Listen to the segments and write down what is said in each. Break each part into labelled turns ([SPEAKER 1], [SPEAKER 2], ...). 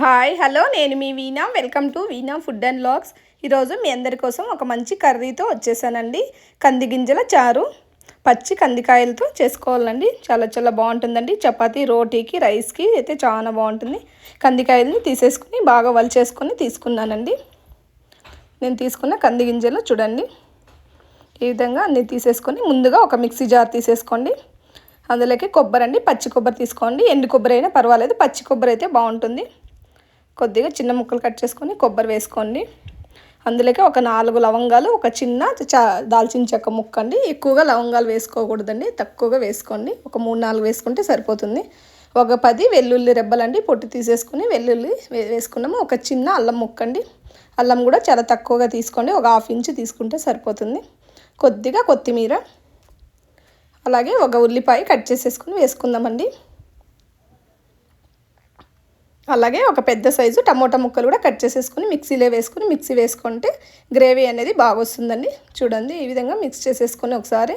[SPEAKER 1] Hi hello నేను మీ Veena welcome to Veena food and logs. ఈరోజు మీ అందరి కోసం ఒక మంచి కర్రీతో వచ్చేసానండి. కంది గింజల చారు. పచ్చి కందికాయలతో చేసుకోవాలండి. చాలా చాలా బాగుంటుందండి. చపాతీ రోటీకి రైస్కి అయితే చాలా బాగుంటుంది. కందికాయలని తీసేసుకుని బాగా వలిచేసుకొని తీసుకున్నానండి. నేను తీసుకున్న కంది గింజలు చూడండి. ఈ విధంగా అన్నీ తీసేసుకొని ముందుగా ఒక మిక్సీ జార్ తీసేసుకోండి. అందులోకి కొబ్బరి అండి పచ్చి కొబ్బరి తీసుకోండి. ఎండు కొబ్బరి అయినా పర్వాలేదు. పచ్చి కొబ్బరి అయితే బాగుంటుంది. కొద్దిగా చిన్న ముక్కలు కట్ చేసుకొని కొబ్బరి వేసుకోండి. అందులోకి ఒక నాలుగు లవంగాలు ఒక చిన్న చా దాల్చిన చెక్క ముక్క అండి ఎక్కువగా లవంగాలు వేసుకోకూడదండి. తక్కువగా వేసుకోండి. ఒక మూడు నాలుగు వేసుకుంటే సరిపోతుంది. ఒక పది వెల్లుల్లి రెబ్బలండి. పొట్టు తీసేసుకుని వెల్లుల్లి వేసుకున్నాము. ఒక చిన్న అల్లం ముక్క అండి అల్లం కూడా చాలా తక్కువగా తీసుకోండి. ఒక హాఫ్ ఇంచ్ తీసుకుంటే సరిపోతుంది. కొద్దిగా కొత్తిమీర. అలాగే ఒక ఉల్లిపాయ కట్ చేసేసుకుని వేసుకుందామండి. అలాగే ఒక పెద్ద సైజు టమోటా ముక్కలు కూడా కట్ చేసేసుకుని మిక్సీలో వేసుకుని మిక్సీ వేసుకుంటే గ్రేవీ అనేది బాగా వస్తుందండి. చూడండి ఈ విధంగా మిక్స్ చేసేసుకొని ఒకసారి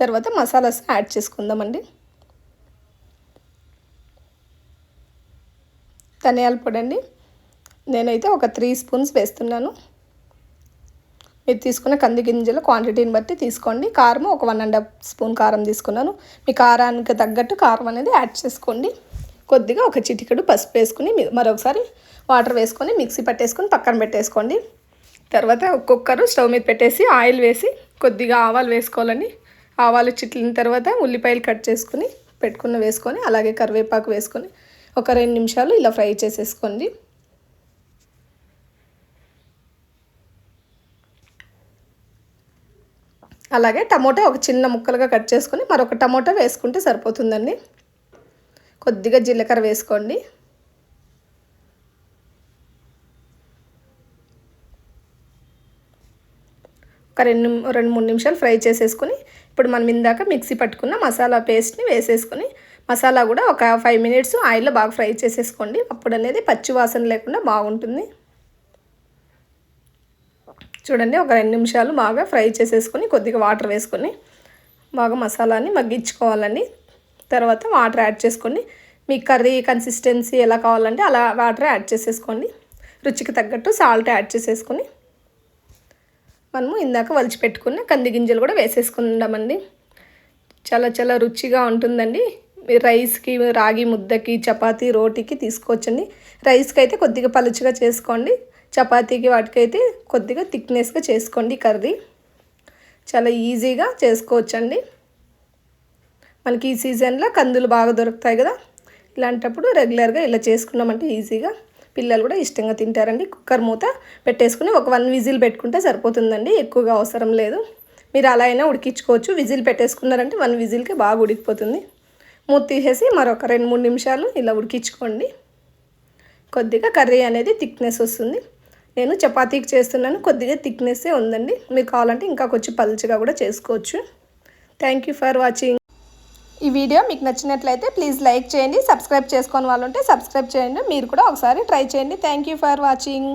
[SPEAKER 1] తర్వాత మసాలాస్ యాడ్ చేసుకుందామండి. ధనియాల పొడి అండి. నేనైతే ఒక త్రీ స్పూన్స్ వేస్తున్నాను. మీరు తీసుకున్న కంది గింజల క్వాంటిటీని బట్టి తీసుకోండి. కారం ఒక వన్ అండ్ హాఫ్ స్పూన్ కారం తీసుకున్నాను. మీ కారానికి తగ్గట్టు కారం అనేది యాడ్ చేసుకోండి. కొద్దిగా ఒక చిటికెడు పసుపు వేసుకుని మరొకసారి వాటర్ వేసుకొని మిక్సీ పట్టేసుకొని పక్కన పెట్టేసుకోండి. తర్వాత కుక్కరు స్టవ్ మీద పెట్టేసి ఆయిల్ వేసి కొద్దిగా ఆవాలు వేసుకోవాలండి. ఆవాలు చిట్లిన తర్వాత ఉల్లిపాయలు కట్ చేసుకుని పెట్టుకున్న వేసుకొని అలాగే కరివేపాకు వేసుకొని ఒక రెండు నిమిషాలు ఇలా ఫ్రై చేసేసుకోండి. అలాగే టమోటా ఒక చిన్న ముక్కలుగా కట్ చేసుకొని మరొక టమోటా వేసుకుంటే సరిపోతుందండి. కొద్దిగా జీలకర్ర వేసుకోండి. ఒక రెండు రెండు మూడు నిమిషాలు ఫ్రై చేసేసుకుని ఇప్పుడు మనం ఇందాక మిక్సీ పట్టుకున్న మసాలా పేస్ట్ని వేసేసుకుని మసాలా కూడా ఒక ఫైవ్ మినిట్స్ ఆయిల్లో బాగా ఫ్రై చేసేసుకోండి. అప్పుడు అనేది పచ్చి వాసన లేకుండా బాగుంటుంది. చూడండి ఒక రెండు నిమిషాలు బాగా ఫ్రై చేసేసుకుని కొద్దిగా వాటర్ వేసుకొని బాగా మసాలాని మగ్గించుకోవాలండి. తర్వాత వాటర్ యాడ్ చేసుకోండి మీకు కర్రీ కన్సిస్టెన్సీ ఎలా కావాలంటే అలా వాటర్ యాడ్ చేసేసుకోండి. రుచికి తగ్గట్టు సాల్ట్ యాడ్ చేసేసుకొని మనము ఇందాక వలిచి పెట్టుకున్న కంది గింజలు కూడా వేసేసుకుందామండి. చాలా చాలా రుచిగా ఉంటుందండి. రైస్కి రాగి ముద్దకి చపాతీ రోటీకి తీసుకోవచ్చండి. రైస్కి అయితే కొద్దిగా పలుచుగా చేసుకోండి. చపాతీకి వాటికైతే కొద్దిగా థిక్నెస్గా చేసుకోండి కర్రీ. చాలా ఈజీగా చేసుకోవచ్చండి. మనకి ఈ సీజన్లో కందులు బాగా దొరుకుతాయి కదా. ఇలాంటప్పుడు రెగ్యులర్గా ఇలా చేసుకున్నామంటే ఈజీగా పిల్లలు కూడా ఇష్టంగా తింటారండి. కుక్కర్ మూత పెట్టేసుకుని ఒక వన్ విజిల్ పెట్టుకుంటే సరిపోతుందండి. ఎక్కువగా అవసరం లేదు. మీరు అలా అయినా ఉడికించుకోవచ్చు. విజిల్ పెట్టేసుకున్నారంటే వన్ విజిల్కి బాగా ఉడికిపోతుంది. మూత తీసేసి మరొక రెండు మూడు నిమిషాలు ఇలా ఉడికించుకోండి. కొద్దిగా కర్రీ అనేది థిక్నెస్ వస్తుంది. నేను చపాతీకి చేస్తున్నాను. కొద్దిగా థిక్నెస్సే ఉందండి. మీకు కావాలంటే ఇంకా కొంచెం పలుచగా కూడా చేసుకోవచ్చు. Thank you for watching. ఈ వీడియో మీకు నచ్చినట్లయితే ప్లీజ్ లైక్ చేయండి సబ్స్క్రైబ్ చేసుకొని వాళ్ళు ఉంటే సబ్స్క్రైబ్ చేయండి. మీరు కూడా ఒకసారి ట్రై చేయండి. Thank you for watching